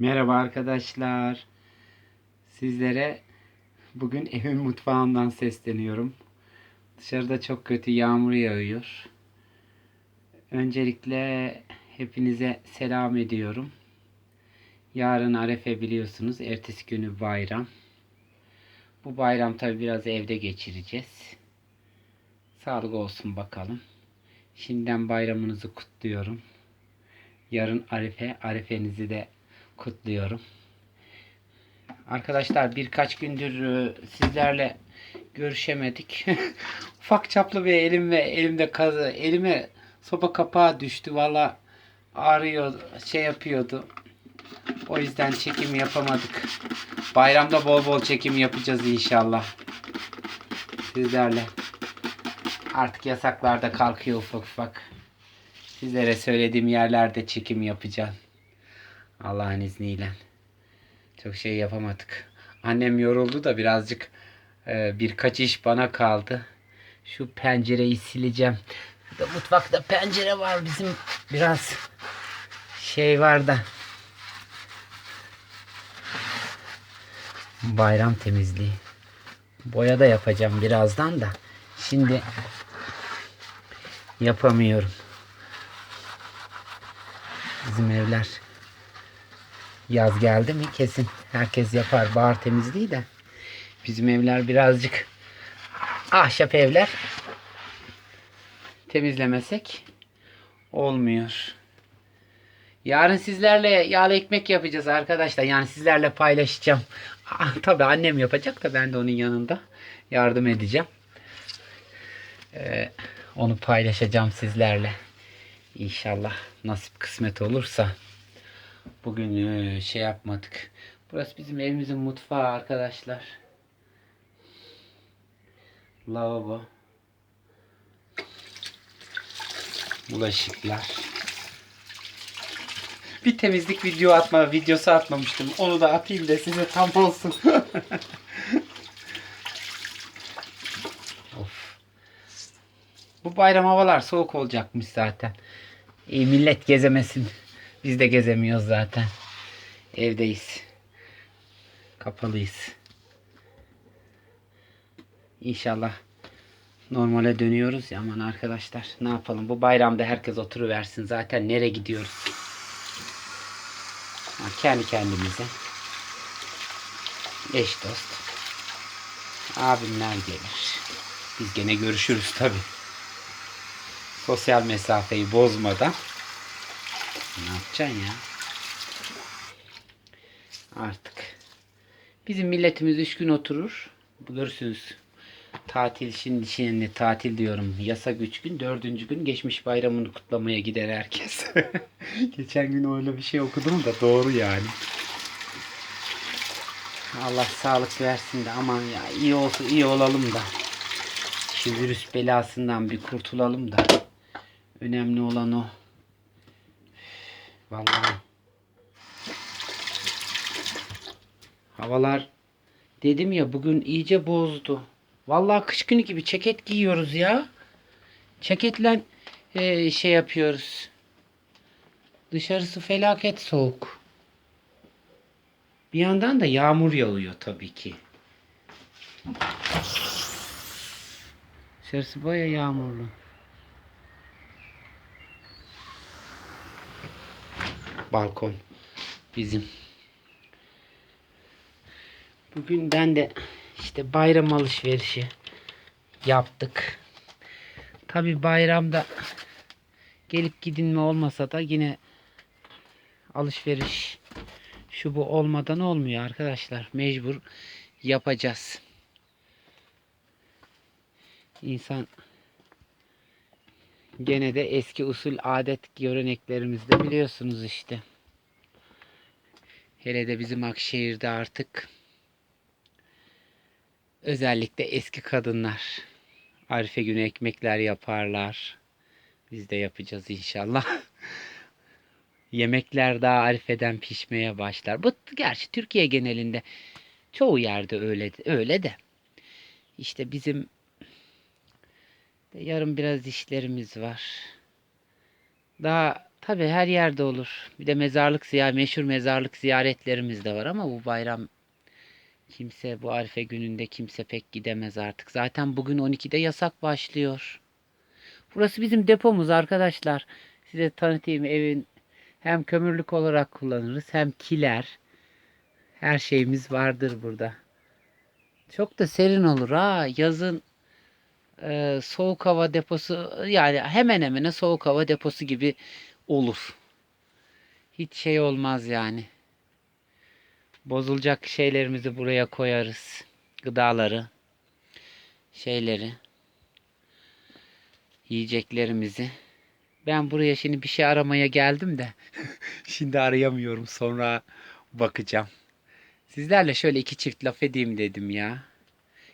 Merhaba arkadaşlar. Sizlere bugün evin mutfağından sesleniyorum. Dışarıda çok kötü yağmur yağıyor. Öncelikle hepinize selam ediyorum. Yarın Arefe biliyorsunuz. Ertesi günü bayram. Bu bayram tabi biraz evde geçireceğiz. Sağlık olsun bakalım. Şimdiden bayramınızı kutluyorum. Yarın Arife, Arifenizi de kutluyorum. Arkadaşlar birkaç gündür e, sizlerle görüşemedik. Ufak çaplı bir elim ve elimde kazı, elime soba kapağı düştü. Valla ağrıyor, şey yapıyordu. O yüzden çekim yapamadık. Bayramda bol bol çekim yapacağız inşallah. Sizlerle. Artık yasaklar da kalkıyor ufak ufak. Sizlere söylediğim yerlerde çekim yapacağım. Allah'ın izniyle. Çok şey yapamadık. Annem yoruldu da birazcık e, birkaç iş bana kaldı. Şu pencereyi sileceğim. Şurada mutfakta pencere var bizim biraz şey var da. Bayram temizliği. Boya da yapacağım birazdan da. Şimdi yapamıyorum. Bizim evler yaz geldi mi kesin herkes yapar bahar temizliği de. Bizim evler birazcık ahşap evler. Temizlemesek olmuyor. Yarın sizlerle yağlı ekmek yapacağız arkadaşlar. Yani sizlerle paylaşacağım. Ah, tabii annem yapacak da ben de onun yanında yardım edeceğim. Ee, onu paylaşacağım sizlerle. İnşallah nasip kısmet olursa. Bugün e, şey yapmadık. Burası bizim evimizin mutfağı arkadaşlar. Lavabo. Bulaşıklar. Bir temizlik video atma videosu atmamıştım. Onu da atayım da size tam olsun. of. Bu bayram havalar soğuk olacakmış zaten. İyi millet gezemesin. Biz de gezemiyoruz zaten. Evdeyiz. Kapalıyız. İnşallah normale dönüyoruz ya aman arkadaşlar. Ne yapalım bu bayramda herkes oturuversin zaten nereye gidiyoruz? Ha, kendi kendimize. Eş dost. Abimler gelir. Biz gene görüşürüz tabi. Sosyal mesafeyi bozmadan. Ne yapacaksın ya? Artık. Bizim milletimiz üç gün oturur. Bulursunuz. Tatil şimdi şimdi tatil diyorum. Yasak üç gün. Dördüncü gün geçmiş bayramını kutlamaya gider herkes. Geçen gün öyle bir şey okudum da doğru yani. Allah sağlık versin de aman ya iyi olsun iyi olalım da. Şu virüs belasından bir kurtulalım da. Önemli olan o. Vallahi. Havalar dedim ya bugün iyice bozdu. Vallahi kış günü gibi ceket giyiyoruz ya. Ceketle e, şey yapıyoruz. Dışarısı felaket soğuk. Bir yandan da yağmur yağıyor tabii ki. Dışarısı baya yağmurlu. Balkon bizim. Bugün ben de işte bayram alışverişi yaptık. Tabi bayramda gelip gidinme olmasa da yine alışveriş şu bu olmadan olmuyor arkadaşlar. Mecbur yapacağız. İnsan Gene de eski usul adet göreneklerimizde biliyorsunuz işte. Hele de bizim Akşehir'de artık özellikle eski kadınlar Arife günü ekmekler yaparlar. Biz de yapacağız inşallah. Yemekler daha Arife'den pişmeye başlar. Bu gerçi Türkiye genelinde çoğu yerde öyle öyle de. İşte bizim Yarın biraz işlerimiz var. Daha Tabi her yerde olur. Bir de mezarlık ziyaret, meşhur mezarlık ziyaretlerimiz de var ama bu bayram kimse bu Arife gününde kimse pek gidemez artık. Zaten bugün 12'de yasak başlıyor. Burası bizim depomuz arkadaşlar. Size tanıtayım evin hem kömürlük olarak kullanırız hem kiler. Her şeyimiz vardır burada. Çok da serin olur ha. Yazın e, soğuk hava deposu yani hemen hemen soğuk hava deposu gibi olur. Hiç şey olmaz yani. Bozulacak şeylerimizi buraya koyarız. Gıdaları, şeyleri, yiyeceklerimizi. Ben buraya şimdi bir şey aramaya geldim de şimdi arayamıyorum. Sonra bakacağım. Sizlerle şöyle iki çift laf edeyim dedim ya.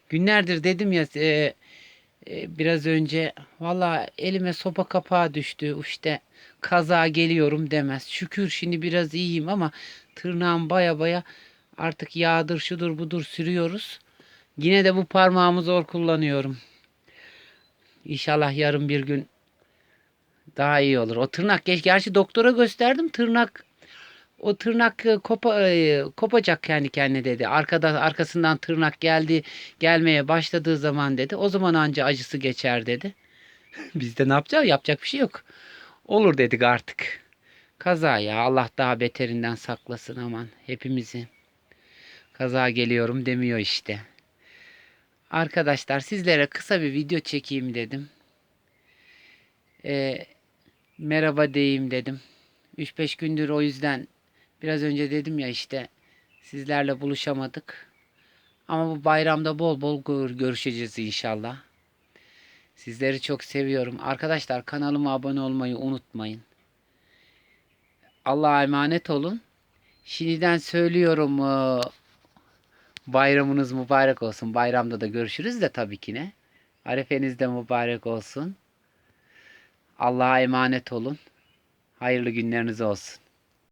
Günlerdir dedim ya e, biraz önce valla elime sopa kapağı düştü işte kaza geliyorum demez. Şükür şimdi biraz iyiyim ama tırnağım baya baya artık yağdır şudur budur sürüyoruz. Yine de bu parmağımı zor kullanıyorum. İnşallah yarın bir gün daha iyi olur. O tırnak geç gerçi doktora gösterdim tırnak o tırnak e, kopa, e, kopacak kendi kendine dedi. Arkada arkasından tırnak geldi gelmeye başladığı zaman dedi. O zaman anca acısı geçer dedi. Biz de ne yapacağız? Yapacak bir şey yok. Olur dedik artık. Kaza ya Allah daha beterinden saklasın aman hepimizi. Kaza geliyorum demiyor işte. Arkadaşlar sizlere kısa bir video çekeyim dedim. Ee, merhaba diyeyim dedim. 3-5 gündür o yüzden biraz önce dedim ya işte sizlerle buluşamadık. Ama bu bayramda bol bol gör- görüşeceğiz inşallah. Sizleri çok seviyorum. Arkadaşlar kanalıma abone olmayı unutmayın. Allah'a emanet olun. Şimdiden söylüyorum eee, bayramınız mübarek olsun. Bayramda da görüşürüz de tabii ki ne. Arefeniz de mübarek olsun. Allah'a emanet olun. Hayırlı günleriniz olsun.